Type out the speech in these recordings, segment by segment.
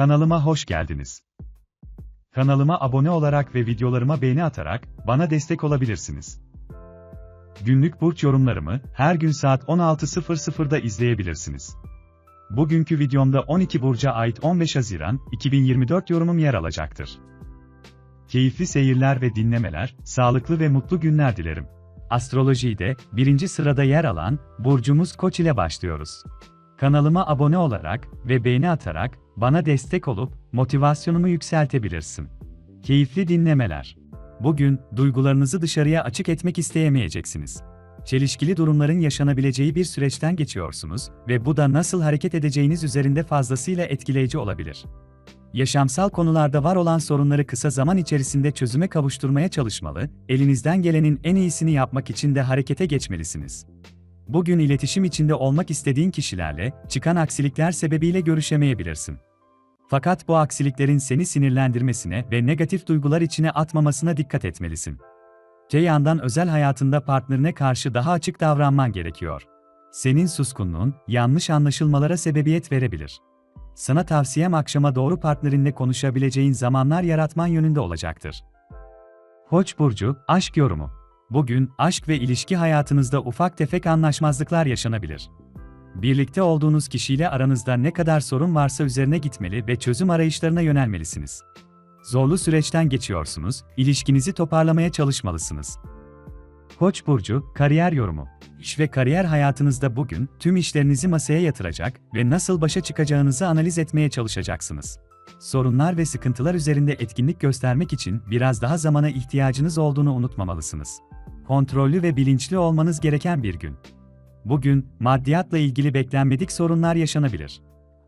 Kanalıma hoş geldiniz. Kanalıma abone olarak ve videolarıma beğeni atarak bana destek olabilirsiniz. Günlük burç yorumlarımı her gün saat 16.00'da izleyebilirsiniz. Bugünkü videomda 12 burca ait 15 Haziran 2024 yorumum yer alacaktır. Keyifli seyirler ve dinlemeler, sağlıklı ve mutlu günler dilerim. Astrolojide birinci sırada yer alan burcumuz Koç ile başlıyoruz. Kanalıma abone olarak ve beğeni atarak bana destek olup motivasyonumu yükseltebilirsin. Keyifli dinlemeler. Bugün duygularınızı dışarıya açık etmek isteyemeyeceksiniz. Çelişkili durumların yaşanabileceği bir süreçten geçiyorsunuz ve bu da nasıl hareket edeceğiniz üzerinde fazlasıyla etkileyici olabilir. Yaşamsal konularda var olan sorunları kısa zaman içerisinde çözüme kavuşturmaya çalışmalı, elinizden gelenin en iyisini yapmak için de harekete geçmelisiniz. Bugün iletişim içinde olmak istediğin kişilerle çıkan aksilikler sebebiyle görüşemeyebilirsin. Fakat bu aksiliklerin seni sinirlendirmesine ve negatif duygular içine atmamasına dikkat etmelisin. Te yandan özel hayatında partnerine karşı daha açık davranman gerekiyor. Senin suskunluğun yanlış anlaşılmalara sebebiyet verebilir. Sana tavsiyem akşama doğru partnerinle konuşabileceğin zamanlar yaratman yönünde olacaktır. Koç burcu aşk yorumu. Bugün aşk ve ilişki hayatınızda ufak tefek anlaşmazlıklar yaşanabilir. Birlikte olduğunuz kişiyle aranızda ne kadar sorun varsa üzerine gitmeli ve çözüm arayışlarına yönelmelisiniz. Zorlu süreçten geçiyorsunuz, ilişkinizi toparlamaya çalışmalısınız. Koç burcu kariyer yorumu. İş ve kariyer hayatınızda bugün tüm işlerinizi masaya yatıracak ve nasıl başa çıkacağınızı analiz etmeye çalışacaksınız. Sorunlar ve sıkıntılar üzerinde etkinlik göstermek için biraz daha zamana ihtiyacınız olduğunu unutmamalısınız. Kontrollü ve bilinçli olmanız gereken bir gün. Bugün maddiyatla ilgili beklenmedik sorunlar yaşanabilir.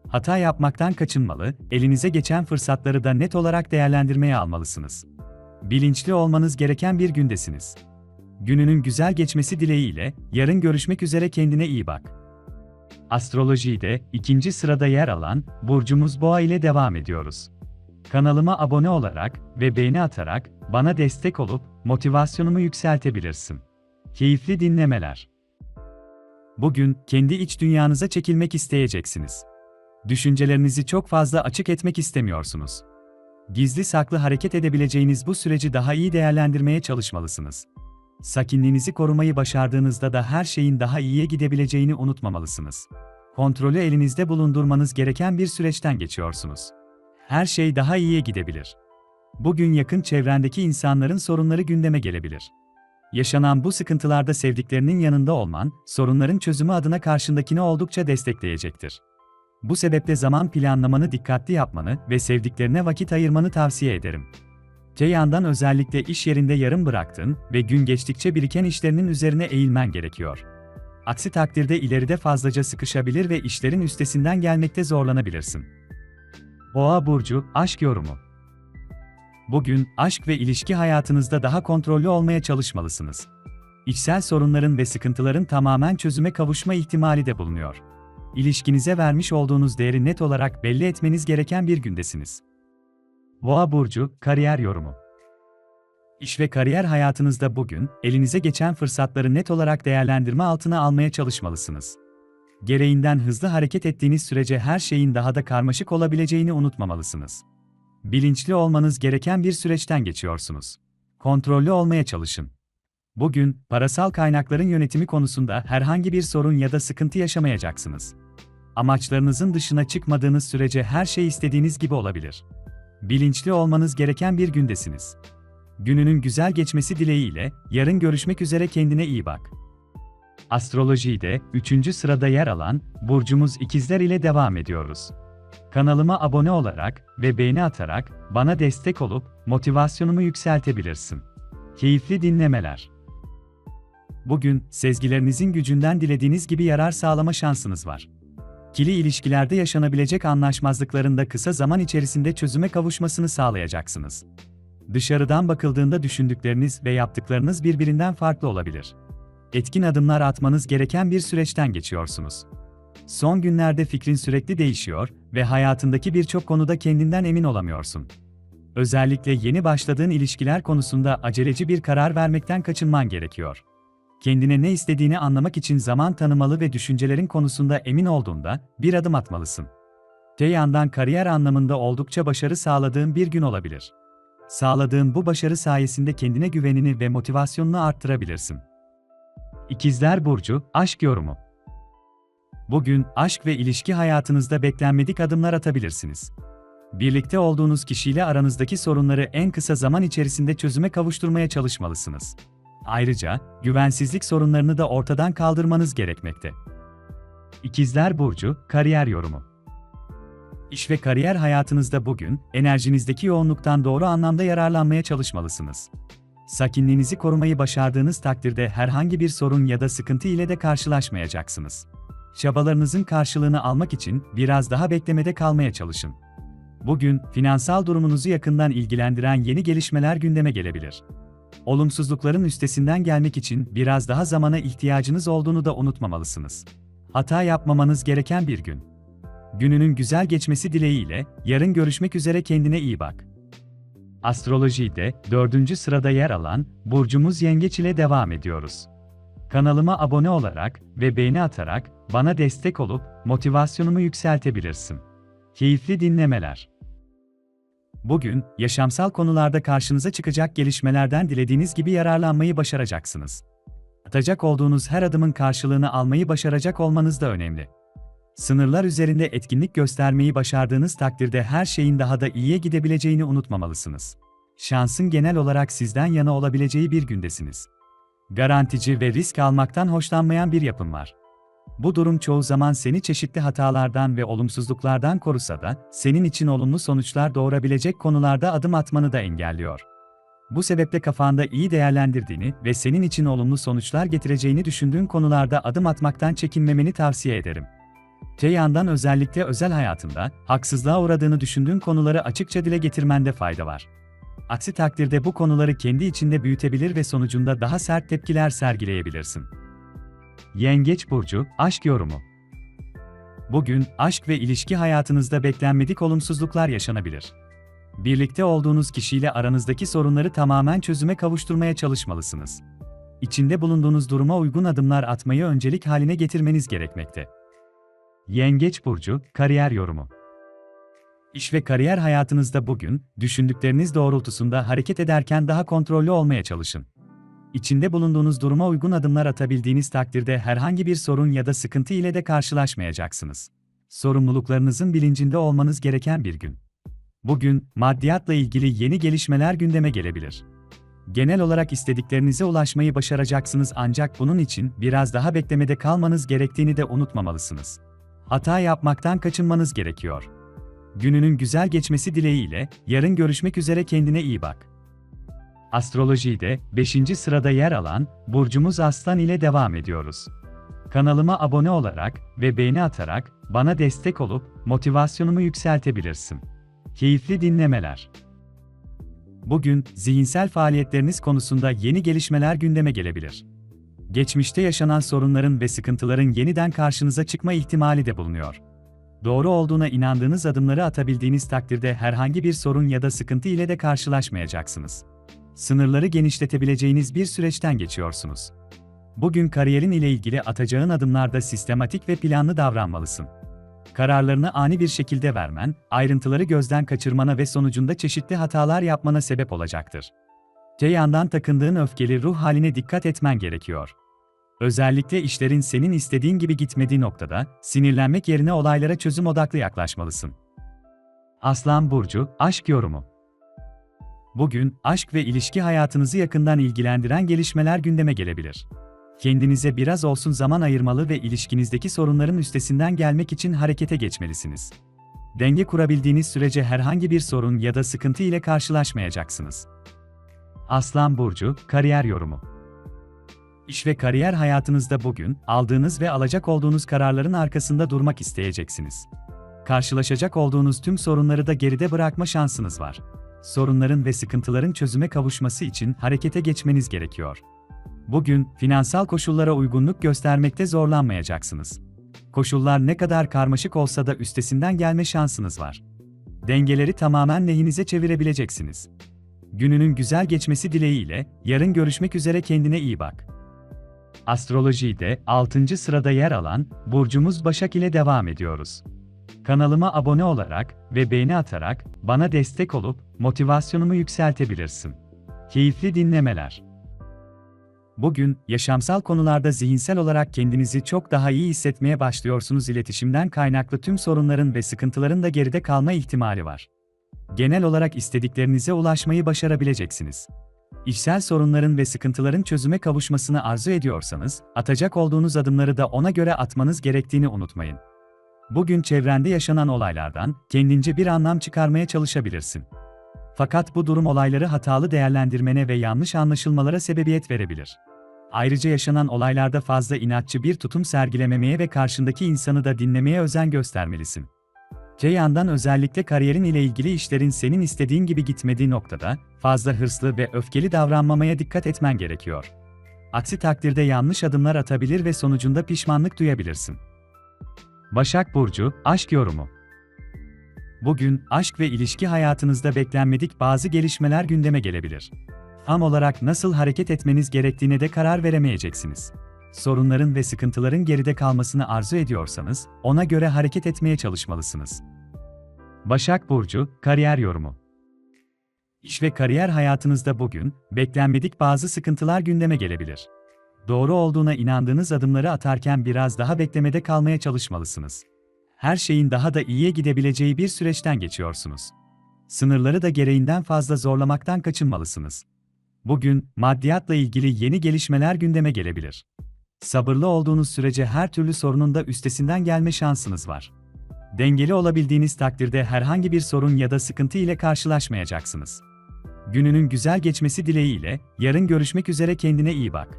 Hata yapmaktan kaçınmalı, elinize geçen fırsatları da net olarak değerlendirmeye almalısınız. Bilinçli olmanız gereken bir gündesiniz. Gününün güzel geçmesi dileğiyle, yarın görüşmek üzere kendine iyi bak. Astrolojide ikinci sırada yer alan burcumuz Boğa ile devam ediyoruz. Kanalıma abone olarak ve beğeni atarak bana destek olup motivasyonumu yükseltebilirsin. Keyifli dinlemeler. Bugün kendi iç dünyanıza çekilmek isteyeceksiniz. Düşüncelerinizi çok fazla açık etmek istemiyorsunuz. Gizli saklı hareket edebileceğiniz bu süreci daha iyi değerlendirmeye çalışmalısınız. Sakinliğinizi korumayı başardığınızda da her şeyin daha iyiye gidebileceğini unutmamalısınız. Kontrolü elinizde bulundurmanız gereken bir süreçten geçiyorsunuz. Her şey daha iyiye gidebilir. Bugün yakın çevrendeki insanların sorunları gündeme gelebilir. Yaşanan bu sıkıntılarda sevdiklerinin yanında olman, sorunların çözümü adına karşındakini oldukça destekleyecektir. Bu sebeple zaman planlamanı dikkatli yapmanı ve sevdiklerine vakit ayırmanı tavsiye ederim. Te yandan özellikle iş yerinde yarım bıraktın ve gün geçtikçe biriken işlerinin üzerine eğilmen gerekiyor. Aksi takdirde ileride fazlaca sıkışabilir ve işlerin üstesinden gelmekte zorlanabilirsin. Boğa burcu aşk yorumu. Bugün aşk ve ilişki hayatınızda daha kontrollü olmaya çalışmalısınız. İçsel sorunların ve sıkıntıların tamamen çözüme kavuşma ihtimali de bulunuyor. İlişkinize vermiş olduğunuz değeri net olarak belli etmeniz gereken bir gündesiniz. Boğa burcu kariyer yorumu. İş ve kariyer hayatınızda bugün elinize geçen fırsatları net olarak değerlendirme altına almaya çalışmalısınız. Gereğinden hızlı hareket ettiğiniz sürece her şeyin daha da karmaşık olabileceğini unutmamalısınız. Bilinçli olmanız gereken bir süreçten geçiyorsunuz. Kontrollü olmaya çalışın. Bugün parasal kaynakların yönetimi konusunda herhangi bir sorun ya da sıkıntı yaşamayacaksınız. Amaçlarınızın dışına çıkmadığınız sürece her şey istediğiniz gibi olabilir. Bilinçli olmanız gereken bir gündesiniz. Gününün güzel geçmesi dileğiyle yarın görüşmek üzere kendine iyi bak. Astrolojide 3. sırada yer alan burcumuz ikizler ile devam ediyoruz. Kanalıma abone olarak ve beğeni atarak bana destek olup motivasyonumu yükseltebilirsin. Keyifli dinlemeler. Bugün sezgilerinizin gücünden dilediğiniz gibi yarar sağlama şansınız var. Kili ilişkilerde yaşanabilecek anlaşmazlıkların da kısa zaman içerisinde çözüme kavuşmasını sağlayacaksınız. Dışarıdan bakıldığında düşündükleriniz ve yaptıklarınız birbirinden farklı olabilir. Etkin adımlar atmanız gereken bir süreçten geçiyorsunuz. Son günlerde fikrin sürekli değişiyor ve hayatındaki birçok konuda kendinden emin olamıyorsun. Özellikle yeni başladığın ilişkiler konusunda aceleci bir karar vermekten kaçınman gerekiyor. Kendine ne istediğini anlamak için zaman tanımalı ve düşüncelerin konusunda emin olduğunda bir adım atmalısın. Te yandan kariyer anlamında oldukça başarı sağladığın bir gün olabilir. Sağladığın bu başarı sayesinde kendine güvenini ve motivasyonunu arttırabilirsin. İkizler Burcu, Aşk Yorumu Bugün, aşk ve ilişki hayatınızda beklenmedik adımlar atabilirsiniz. Birlikte olduğunuz kişiyle aranızdaki sorunları en kısa zaman içerisinde çözüme kavuşturmaya çalışmalısınız. Ayrıca, güvensizlik sorunlarını da ortadan kaldırmanız gerekmekte. İkizler Burcu, Kariyer Yorumu İş ve kariyer hayatınızda bugün, enerjinizdeki yoğunluktan doğru anlamda yararlanmaya çalışmalısınız. Sakinliğinizi korumayı başardığınız takdirde herhangi bir sorun ya da sıkıntı ile de karşılaşmayacaksınız. Çabalarınızın karşılığını almak için biraz daha beklemede kalmaya çalışın. Bugün, finansal durumunuzu yakından ilgilendiren yeni gelişmeler gündeme gelebilir. Olumsuzlukların üstesinden gelmek için biraz daha zamana ihtiyacınız olduğunu da unutmamalısınız. Hata yapmamanız gereken bir gün. Gününün güzel geçmesi dileğiyle, yarın görüşmek üzere kendine iyi bak. Astrolojide, dördüncü sırada yer alan, Burcumuz Yengeç ile devam ediyoruz. Kanalıma abone olarak ve beğeni atarak, bana destek olup, motivasyonumu yükseltebilirsin. Keyifli dinlemeler. Bugün, yaşamsal konularda karşınıza çıkacak gelişmelerden dilediğiniz gibi yararlanmayı başaracaksınız. Atacak olduğunuz her adımın karşılığını almayı başaracak olmanız da önemli. Sınırlar üzerinde etkinlik göstermeyi başardığınız takdirde her şeyin daha da iyiye gidebileceğini unutmamalısınız. Şansın genel olarak sizden yana olabileceği bir gündesiniz. Garantici ve risk almaktan hoşlanmayan bir yapım var. Bu durum çoğu zaman seni çeşitli hatalardan ve olumsuzluklardan korusa da, senin için olumlu sonuçlar doğurabilecek konularda adım atmanı da engelliyor. Bu sebeple kafanda iyi değerlendirdiğini ve senin için olumlu sonuçlar getireceğini düşündüğün konularda adım atmaktan çekinmemeni tavsiye ederim. Te yandan özellikle özel hayatında, haksızlığa uğradığını düşündüğün konuları açıkça dile getirmende fayda var. Aksi takdirde bu konuları kendi içinde büyütebilir ve sonucunda daha sert tepkiler sergileyebilirsin. Yengeç Burcu, Aşk Yorumu Bugün, aşk ve ilişki hayatınızda beklenmedik olumsuzluklar yaşanabilir. Birlikte olduğunuz kişiyle aranızdaki sorunları tamamen çözüme kavuşturmaya çalışmalısınız. İçinde bulunduğunuz duruma uygun adımlar atmayı öncelik haline getirmeniz gerekmekte. Yengeç Burcu, Kariyer Yorumu İş ve kariyer hayatınızda bugün, düşündükleriniz doğrultusunda hareket ederken daha kontrollü olmaya çalışın. İçinde bulunduğunuz duruma uygun adımlar atabildiğiniz takdirde herhangi bir sorun ya da sıkıntı ile de karşılaşmayacaksınız. Sorumluluklarınızın bilincinde olmanız gereken bir gün. Bugün, maddiyatla ilgili yeni gelişmeler gündeme gelebilir. Genel olarak istediklerinize ulaşmayı başaracaksınız ancak bunun için biraz daha beklemede kalmanız gerektiğini de unutmamalısınız. Hata yapmaktan kaçınmanız gerekiyor. Gününün güzel geçmesi dileğiyle, yarın görüşmek üzere kendine iyi bak. Astrolojide 5. sırada yer alan burcumuz Aslan ile devam ediyoruz. Kanalıma abone olarak ve beğeni atarak bana destek olup motivasyonumu yükseltebilirsin. Keyifli dinlemeler. Bugün zihinsel faaliyetleriniz konusunda yeni gelişmeler gündeme gelebilir. Geçmişte yaşanan sorunların ve sıkıntıların yeniden karşınıza çıkma ihtimali de bulunuyor. Doğru olduğuna inandığınız adımları atabildiğiniz takdirde herhangi bir sorun ya da sıkıntı ile de karşılaşmayacaksınız. Sınırları genişletebileceğiniz bir süreçten geçiyorsunuz. Bugün kariyerin ile ilgili atacağın adımlarda sistematik ve planlı davranmalısın. Kararlarını ani bir şekilde vermen, ayrıntıları gözden kaçırmana ve sonucunda çeşitli hatalar yapmana sebep olacaktır. Te yandan takındığın öfkeli ruh haline dikkat etmen gerekiyor. Özellikle işlerin senin istediğin gibi gitmediği noktada, sinirlenmek yerine olaylara çözüm odaklı yaklaşmalısın. Aslan Burcu, Aşk Yorumu Bugün, aşk ve ilişki hayatınızı yakından ilgilendiren gelişmeler gündeme gelebilir. Kendinize biraz olsun zaman ayırmalı ve ilişkinizdeki sorunların üstesinden gelmek için harekete geçmelisiniz. Denge kurabildiğiniz sürece herhangi bir sorun ya da sıkıntı ile karşılaşmayacaksınız. Aslan Burcu, Kariyer Yorumu İş ve kariyer hayatınızda bugün, aldığınız ve alacak olduğunuz kararların arkasında durmak isteyeceksiniz. Karşılaşacak olduğunuz tüm sorunları da geride bırakma şansınız var. Sorunların ve sıkıntıların çözüme kavuşması için harekete geçmeniz gerekiyor. Bugün, finansal koşullara uygunluk göstermekte zorlanmayacaksınız. Koşullar ne kadar karmaşık olsa da üstesinden gelme şansınız var. Dengeleri tamamen lehinize çevirebileceksiniz. Gününün güzel geçmesi dileğiyle, yarın görüşmek üzere kendine iyi bak. Astrolojide 6. sırada yer alan Burcumuz Başak ile devam ediyoruz. Kanalıma abone olarak ve beğeni atarak bana destek olup motivasyonumu yükseltebilirsin. Keyifli dinlemeler. Bugün, yaşamsal konularda zihinsel olarak kendinizi çok daha iyi hissetmeye başlıyorsunuz. İletişimden kaynaklı tüm sorunların ve sıkıntıların da geride kalma ihtimali var. Genel olarak istediklerinize ulaşmayı başarabileceksiniz. İşsel sorunların ve sıkıntıların çözüme kavuşmasını arzu ediyorsanız, atacak olduğunuz adımları da ona göre atmanız gerektiğini unutmayın. Bugün çevrende yaşanan olaylardan kendince bir anlam çıkarmaya çalışabilirsin. Fakat bu durum olayları hatalı değerlendirmene ve yanlış anlaşılmalara sebebiyet verebilir. Ayrıca yaşanan olaylarda fazla inatçı bir tutum sergilememeye ve karşındaki insanı da dinlemeye özen göstermelisin. Yandan özellikle kariyerin ile ilgili işlerin senin istediğin gibi gitmediği noktada, fazla hırslı ve öfkeli davranmamaya dikkat etmen gerekiyor. Aksi takdirde yanlış adımlar atabilir ve sonucunda pişmanlık duyabilirsin. Başak Burcu, Aşk Yorumu Bugün, aşk ve ilişki hayatınızda beklenmedik bazı gelişmeler gündeme gelebilir. Tam olarak nasıl hareket etmeniz gerektiğine de karar veremeyeceksiniz. Sorunların ve sıkıntıların geride kalmasını arzu ediyorsanız, ona göre hareket etmeye çalışmalısınız. Başak Burcu, Kariyer Yorumu İş ve kariyer hayatınızda bugün, beklenmedik bazı sıkıntılar gündeme gelebilir. Doğru olduğuna inandığınız adımları atarken biraz daha beklemede kalmaya çalışmalısınız. Her şeyin daha da iyiye gidebileceği bir süreçten geçiyorsunuz. Sınırları da gereğinden fazla zorlamaktan kaçınmalısınız. Bugün, maddiyatla ilgili yeni gelişmeler gündeme gelebilir. Sabırlı olduğunuz sürece her türlü sorunun da üstesinden gelme şansınız var. Dengeli olabildiğiniz takdirde herhangi bir sorun ya da sıkıntı ile karşılaşmayacaksınız. Gününün güzel geçmesi dileğiyle, yarın görüşmek üzere kendine iyi bak.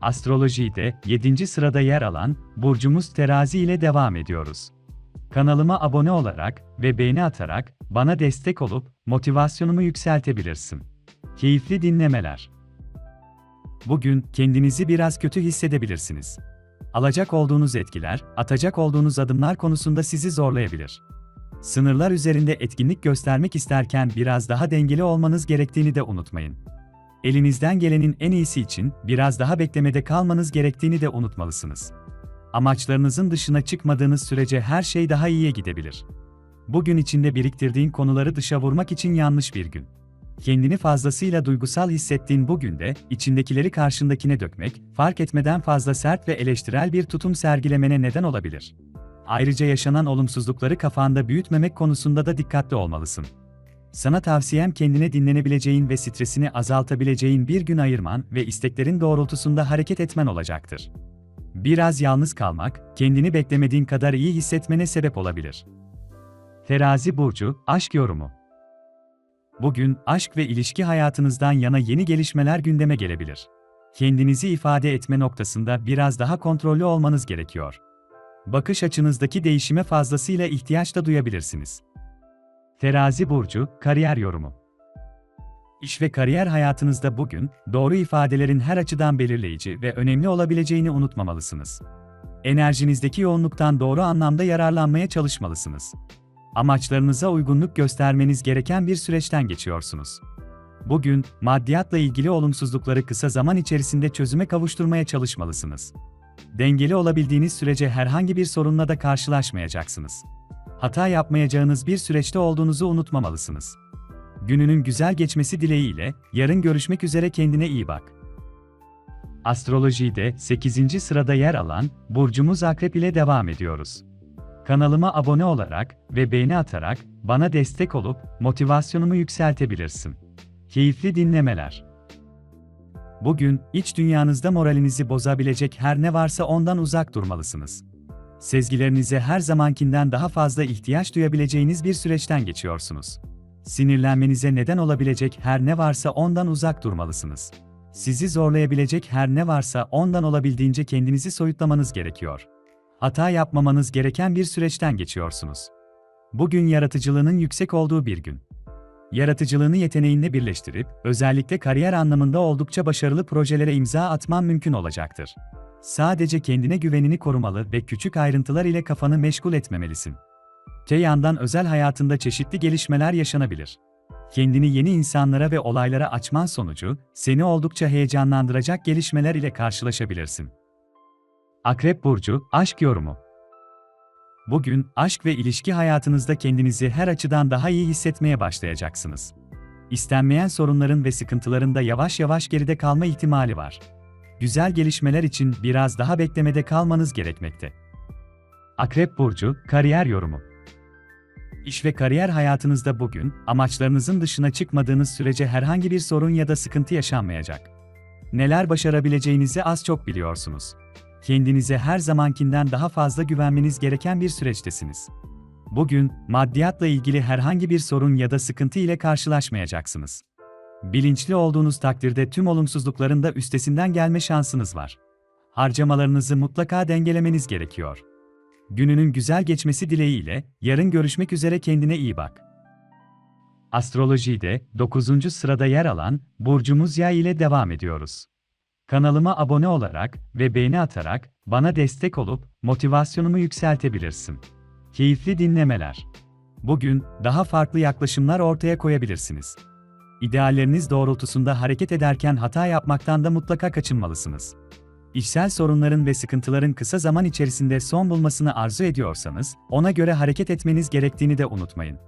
Astrolojide 7. sırada yer alan burcumuz Terazi ile devam ediyoruz. Kanalıma abone olarak ve beğeni atarak bana destek olup motivasyonumu yükseltebilirsin. Keyifli dinlemeler. Bugün kendinizi biraz kötü hissedebilirsiniz. Alacak olduğunuz etkiler, atacak olduğunuz adımlar konusunda sizi zorlayabilir. Sınırlar üzerinde etkinlik göstermek isterken biraz daha dengeli olmanız gerektiğini de unutmayın. Elinizden gelenin en iyisi için biraz daha beklemede kalmanız gerektiğini de unutmalısınız. Amaçlarınızın dışına çıkmadığınız sürece her şey daha iyiye gidebilir. Bugün içinde biriktirdiğin konuları dışa vurmak için yanlış bir gün. Kendini fazlasıyla duygusal hissettiğin bu günde, içindekileri karşındakine dökmek, fark etmeden fazla sert ve eleştirel bir tutum sergilemene neden olabilir. Ayrıca yaşanan olumsuzlukları kafanda büyütmemek konusunda da dikkatli olmalısın. Sana tavsiyem kendine dinlenebileceğin ve stresini azaltabileceğin bir gün ayırman ve isteklerin doğrultusunda hareket etmen olacaktır. Biraz yalnız kalmak, kendini beklemediğin kadar iyi hissetmene sebep olabilir. Terazi Burcu, Aşk Yorumu Bugün, aşk ve ilişki hayatınızdan yana yeni gelişmeler gündeme gelebilir. Kendinizi ifade etme noktasında biraz daha kontrollü olmanız gerekiyor. Bakış açınızdaki değişime fazlasıyla ihtiyaç da duyabilirsiniz. Terazi Burcu, Kariyer Yorumu İş ve kariyer hayatınızda bugün, doğru ifadelerin her açıdan belirleyici ve önemli olabileceğini unutmamalısınız. Enerjinizdeki yoğunluktan doğru anlamda yararlanmaya çalışmalısınız. Amaçlarınıza uygunluk göstermeniz gereken bir süreçten geçiyorsunuz. Bugün, maddiyatla ilgili olumsuzlukları kısa zaman içerisinde çözüme kavuşturmaya çalışmalısınız. Dengeli olabildiğiniz sürece herhangi bir sorunla da karşılaşmayacaksınız. Hata yapmayacağınız bir süreçte olduğunuzu unutmamalısınız. Gününün güzel geçmesi dileğiyle, yarın görüşmek üzere kendine iyi bak. Astrolojide 8. sırada yer alan burcumuz Akrep ile devam ediyoruz. Kanalıma abone olarak ve beğeni atarak bana destek olup motivasyonumu yükseltebilirsin. Keyifli dinlemeler. Bugün iç dünyanızda moralinizi bozabilecek her ne varsa ondan uzak durmalısınız. Sezgilerinize her zamankinden daha fazla ihtiyaç duyabileceğiniz bir süreçten geçiyorsunuz. Sinirlenmenize neden olabilecek her ne varsa ondan uzak durmalısınız. Sizi zorlayabilecek her ne varsa ondan olabildiğince kendinizi soyutlamanız gerekiyor. Hata yapmamanız gereken bir süreçten geçiyorsunuz. Bugün yaratıcılığının yüksek olduğu bir gün. Yaratıcılığını yeteneğinle birleştirip, özellikle kariyer anlamında oldukça başarılı projelere imza atman mümkün olacaktır. Sadece kendine güvenini korumalı ve küçük ayrıntılar ile kafanı meşgul etmemelisin. Te yandan özel hayatında çeşitli gelişmeler yaşanabilir. Kendini yeni insanlara ve olaylara açman sonucu, seni oldukça heyecanlandıracak gelişmeler ile karşılaşabilirsin. Akrep Burcu, Aşk Yorumu Bugün, aşk ve ilişki hayatınızda kendinizi her açıdan daha iyi hissetmeye başlayacaksınız. İstenmeyen sorunların ve sıkıntıların yavaş yavaş geride kalma ihtimali var. Güzel gelişmeler için biraz daha beklemede kalmanız gerekmekte. Akrep Burcu, Kariyer Yorumu İş ve kariyer hayatınızda bugün, amaçlarınızın dışına çıkmadığınız sürece herhangi bir sorun ya da sıkıntı yaşanmayacak. Neler başarabileceğinizi az çok biliyorsunuz. Kendinize her zamankinden daha fazla güvenmeniz gereken bir süreçtesiniz. Bugün, maddiyatla ilgili herhangi bir sorun ya da sıkıntı ile karşılaşmayacaksınız. Bilinçli olduğunuz takdirde tüm olumsuzlukların da üstesinden gelme şansınız var. Harcamalarınızı mutlaka dengelemeniz gerekiyor. Gününün güzel geçmesi dileğiyle, yarın görüşmek üzere kendine iyi bak. Astrolojide 9. sırada yer alan burcumuz Yay ile devam ediyoruz. Kanalıma abone olarak ve beğeni atarak bana destek olup motivasyonumu yükseltebilirsin. Keyifli dinlemeler. Bugün daha farklı yaklaşımlar ortaya koyabilirsiniz. İdealleriniz doğrultusunda hareket ederken hata yapmaktan da mutlaka kaçınmalısınız. İşsel sorunların ve sıkıntıların kısa zaman içerisinde son bulmasını arzu ediyorsanız, ona göre hareket etmeniz gerektiğini de unutmayın.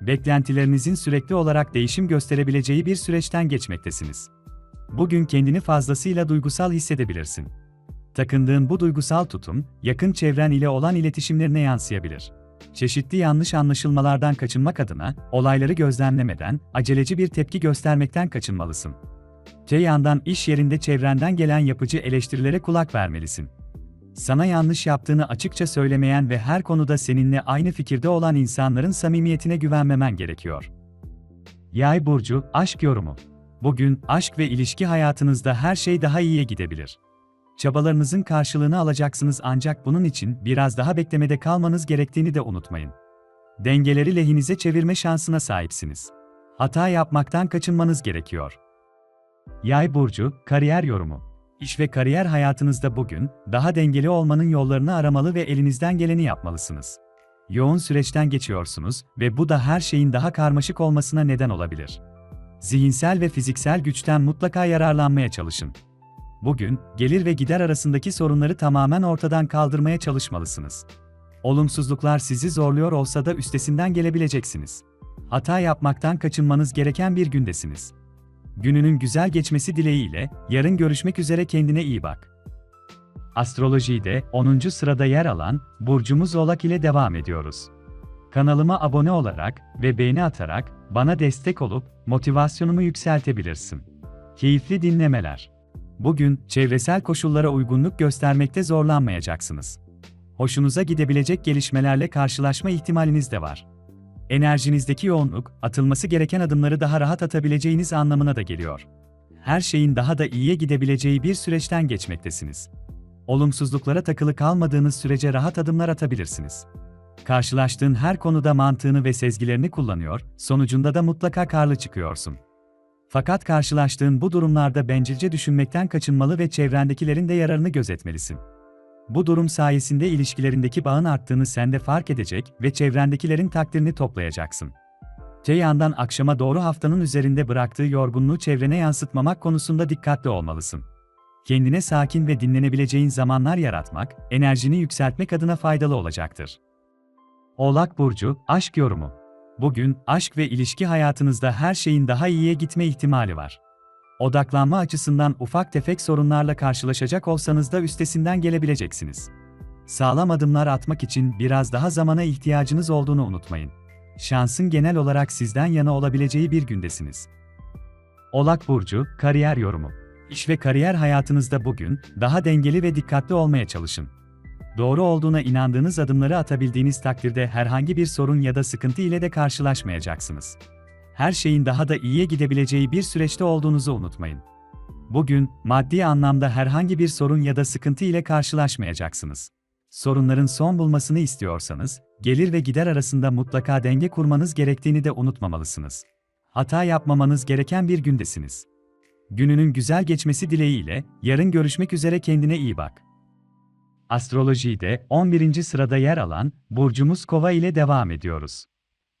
Beklentilerinizin sürekli olarak değişim gösterebileceği bir süreçten geçmektesiniz. Bugün kendini fazlasıyla duygusal hissedebilirsin. Takındığın bu duygusal tutum, yakın çevren ile olan iletişimlerine yansıyabilir. Çeşitli yanlış anlaşılmalardan kaçınmak adına, olayları gözlemlemeden, aceleci bir tepki göstermekten kaçınmalısın. Te yandan iş yerinde çevrenden gelen yapıcı eleştirilere kulak vermelisin. Sana yanlış yaptığını açıkça söylemeyen ve her konuda seninle aynı fikirde olan insanların samimiyetine güvenmemen gerekiyor. Yay burcu aşk yorumu. Bugün aşk ve ilişki hayatınızda her şey daha iyiye gidebilir. Çabalarınızın karşılığını alacaksınız ancak bunun için biraz daha beklemede kalmanız gerektiğini de unutmayın. Dengeleri lehinize çevirme şansına sahipsiniz. Hata yapmaktan kaçınmanız gerekiyor. Yay burcu kariyer yorumu. İş ve kariyer hayatınızda bugün daha dengeli olmanın yollarını aramalı ve elinizden geleni yapmalısınız. Yoğun süreçten geçiyorsunuz ve bu da her şeyin daha karmaşık olmasına neden olabilir. Zihinsel ve fiziksel güçten mutlaka yararlanmaya çalışın. Bugün, gelir ve gider arasındaki sorunları tamamen ortadan kaldırmaya çalışmalısınız. Olumsuzluklar sizi zorluyor olsa da üstesinden gelebileceksiniz. Hata yapmaktan kaçınmanız gereken bir gündesiniz. Gününün güzel geçmesi dileğiyle, yarın görüşmek üzere kendine iyi bak. Astrolojide 10. sırada yer alan burcumuz Oğlak ile devam ediyoruz. Kanalıma abone olarak ve beğeni atarak bana destek olup motivasyonumu yükseltebilirsin. Keyifli dinlemeler. Bugün çevresel koşullara uygunluk göstermekte zorlanmayacaksınız. Hoşunuza gidebilecek gelişmelerle karşılaşma ihtimaliniz de var. Enerjinizdeki yoğunluk, atılması gereken adımları daha rahat atabileceğiniz anlamına da geliyor. Her şeyin daha da iyiye gidebileceği bir süreçten geçmektesiniz. Olumsuzluklara takılı kalmadığınız sürece rahat adımlar atabilirsiniz. Karşılaştığın her konuda mantığını ve sezgilerini kullanıyor, sonucunda da mutlaka karlı çıkıyorsun. Fakat karşılaştığın bu durumlarda bencilce düşünmekten kaçınmalı ve çevrendekilerin de yararını gözetmelisin. Bu durum sayesinde ilişkilerindeki bağın arttığını sen de fark edecek ve çevrendekilerin takdirini toplayacaksın. Te yandan akşama doğru haftanın üzerinde bıraktığı yorgunluğu çevrene yansıtmamak konusunda dikkatli olmalısın. Kendine sakin ve dinlenebileceğin zamanlar yaratmak, enerjini yükseltmek adına faydalı olacaktır. Oğlak Burcu, Aşk Yorumu Bugün, aşk ve ilişki hayatınızda her şeyin daha iyiye gitme ihtimali var. Odaklanma açısından ufak tefek sorunlarla karşılaşacak olsanız da üstesinden gelebileceksiniz. Sağlam adımlar atmak için biraz daha zamana ihtiyacınız olduğunu unutmayın. Şansın genel olarak sizden yana olabileceği bir gündesiniz. Olak Burcu, Kariyer Yorumu İş ve kariyer hayatınızda bugün, daha dengeli ve dikkatli olmaya çalışın. Doğru olduğuna inandığınız adımları atabildiğiniz takdirde herhangi bir sorun ya da sıkıntı ile de karşılaşmayacaksınız her şeyin daha da iyiye gidebileceği bir süreçte olduğunuzu unutmayın. Bugün, maddi anlamda herhangi bir sorun ya da sıkıntı ile karşılaşmayacaksınız. Sorunların son bulmasını istiyorsanız, gelir ve gider arasında mutlaka denge kurmanız gerektiğini de unutmamalısınız. Hata yapmamanız gereken bir gündesiniz. Gününün güzel geçmesi dileğiyle, yarın görüşmek üzere kendine iyi bak. Astrolojide 11. sırada yer alan burcumuz Kova ile devam ediyoruz.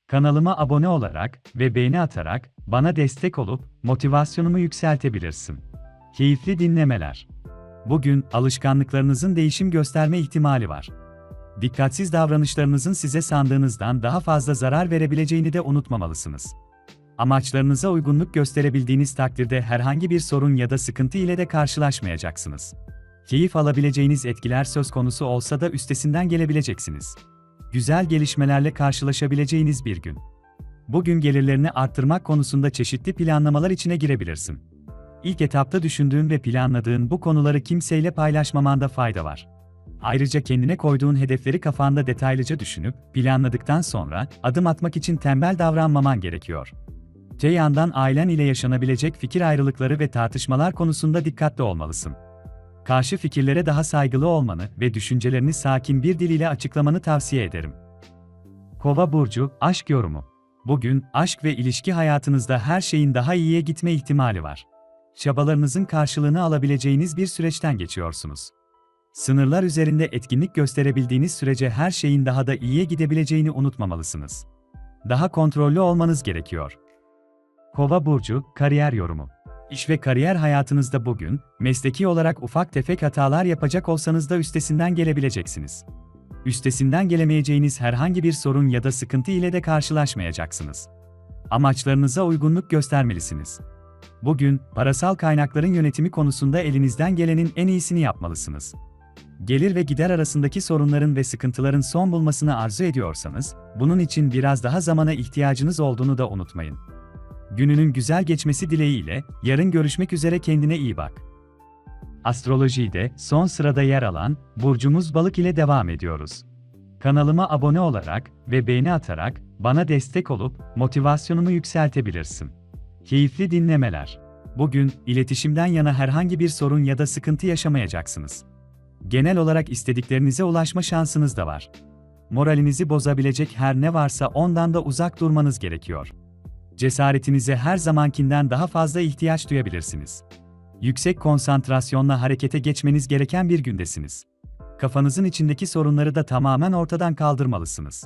Kanalıma abone olarak ve beğeni atarak bana destek olup motivasyonumu yükseltebilirsin. Keyifli dinlemeler. Bugün alışkanlıklarınızın değişim gösterme ihtimali var. Dikkatsiz davranışlarınızın size sandığınızdan daha fazla zarar verebileceğini de unutmamalısınız. Amaçlarınıza uygunluk gösterebildiğiniz takdirde herhangi bir sorun ya da sıkıntı ile de karşılaşmayacaksınız. Keyif alabileceğiniz etkiler söz konusu olsa da üstesinden gelebileceksiniz. Güzel gelişmelerle karşılaşabileceğiniz bir gün. Bugün gelirlerini arttırmak konusunda çeşitli planlamalar içine girebilirsin. İlk etapta düşündüğün ve planladığın bu konuları kimseyle paylaşmamanda fayda var. Ayrıca kendine koyduğun hedefleri kafanda detaylıca düşünüp, planladıktan sonra adım atmak için tembel davranmaman gerekiyor. Te yandan ailen ile yaşanabilecek fikir ayrılıkları ve tartışmalar konusunda dikkatli olmalısın. Karşı fikirlere daha saygılı olmanı ve düşüncelerini sakin bir dil ile açıklamanı tavsiye ederim. Kova burcu aşk yorumu. Bugün aşk ve ilişki hayatınızda her şeyin daha iyiye gitme ihtimali var. Çabalarınızın karşılığını alabileceğiniz bir süreçten geçiyorsunuz. Sınırlar üzerinde etkinlik gösterebildiğiniz sürece her şeyin daha da iyiye gidebileceğini unutmamalısınız. Daha kontrollü olmanız gerekiyor. Kova burcu kariyer yorumu. İş ve kariyer hayatınızda bugün, mesleki olarak ufak tefek hatalar yapacak olsanız da üstesinden gelebileceksiniz. Üstesinden gelemeyeceğiniz herhangi bir sorun ya da sıkıntı ile de karşılaşmayacaksınız. Amaçlarınıza uygunluk göstermelisiniz. Bugün, parasal kaynakların yönetimi konusunda elinizden gelenin en iyisini yapmalısınız. Gelir ve gider arasındaki sorunların ve sıkıntıların son bulmasını arzu ediyorsanız, bunun için biraz daha zamana ihtiyacınız olduğunu da unutmayın. Gününün güzel geçmesi dileğiyle, yarın görüşmek üzere kendine iyi bak. Astrolojide son sırada yer alan burcumuz balık ile devam ediyoruz. Kanalıma abone olarak ve beğeni atarak bana destek olup motivasyonumu yükseltebilirsin. Keyifli dinlemeler. Bugün iletişimden yana herhangi bir sorun ya da sıkıntı yaşamayacaksınız. Genel olarak istediklerinize ulaşma şansınız da var. Moralinizi bozabilecek her ne varsa ondan da uzak durmanız gerekiyor. Cesaretinize her zamankinden daha fazla ihtiyaç duyabilirsiniz. Yüksek konsantrasyonla harekete geçmeniz gereken bir gündesiniz. Kafanızın içindeki sorunları da tamamen ortadan kaldırmalısınız.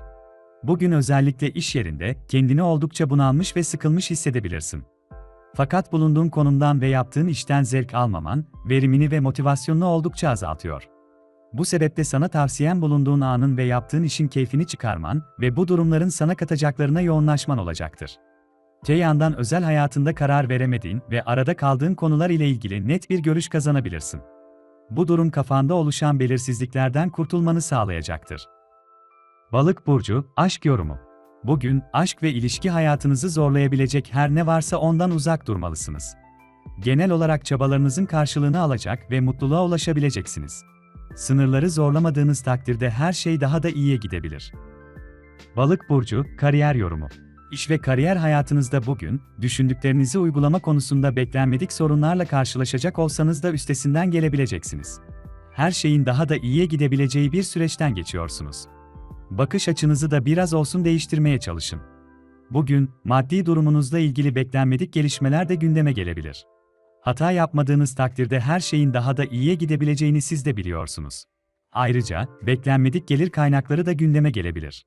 Bugün özellikle iş yerinde kendini oldukça bunalmış ve sıkılmış hissedebilirsin. Fakat bulunduğun konumdan ve yaptığın işten zevk almaman, verimini ve motivasyonunu oldukça azaltıyor. Bu sebeple sana tavsiyem bulunduğun anın ve yaptığın işin keyfini çıkarman ve bu durumların sana katacaklarına yoğunlaşman olacaktır. Te özel hayatında karar veremediğin ve arada kaldığın konular ile ilgili net bir görüş kazanabilirsin. Bu durum kafanda oluşan belirsizliklerden kurtulmanı sağlayacaktır. Balık burcu aşk yorumu. Bugün aşk ve ilişki hayatınızı zorlayabilecek her ne varsa ondan uzak durmalısınız. Genel olarak çabalarınızın karşılığını alacak ve mutluluğa ulaşabileceksiniz. Sınırları zorlamadığınız takdirde her şey daha da iyiye gidebilir. Balık burcu kariyer yorumu. İş ve kariyer hayatınızda bugün, düşündüklerinizi uygulama konusunda beklenmedik sorunlarla karşılaşacak olsanız da üstesinden gelebileceksiniz. Her şeyin daha da iyiye gidebileceği bir süreçten geçiyorsunuz. Bakış açınızı da biraz olsun değiştirmeye çalışın. Bugün, maddi durumunuzla ilgili beklenmedik gelişmeler de gündeme gelebilir. Hata yapmadığınız takdirde her şeyin daha da iyiye gidebileceğini siz de biliyorsunuz. Ayrıca, beklenmedik gelir kaynakları da gündeme gelebilir.